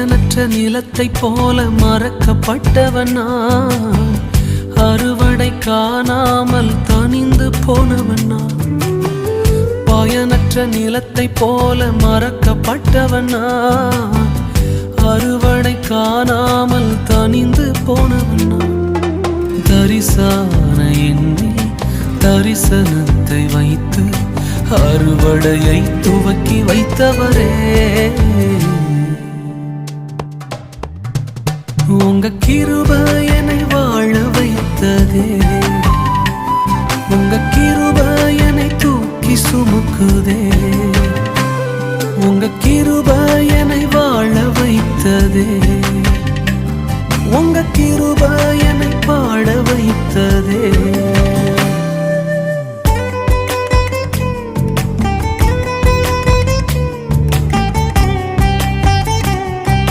பயனற்ற நிலத்தை போல மறக்கப்பட்டவன்? நான் அறுவடை காணாமல் தனிந்து போனவன்? நான் பயனற்ற நிலத்தை போல மறக்கப்பட்டவன்? நான் அறுவடை காணாமல் தனிந்து போனவன்? நான் தரிசான எண்ணில் தரிசனத்தை வைத்து அறுவடையை துவக்கி வைத்தவரே. உங்க கிருப என்னை வாழ வைத்தது. உங்க கிருப என்னை தூக்கி சுமக்குதே. உங்க கிருப என்னை வாழ வைத்ததே. உங்க கிருப என்னை பாட வைத்ததே.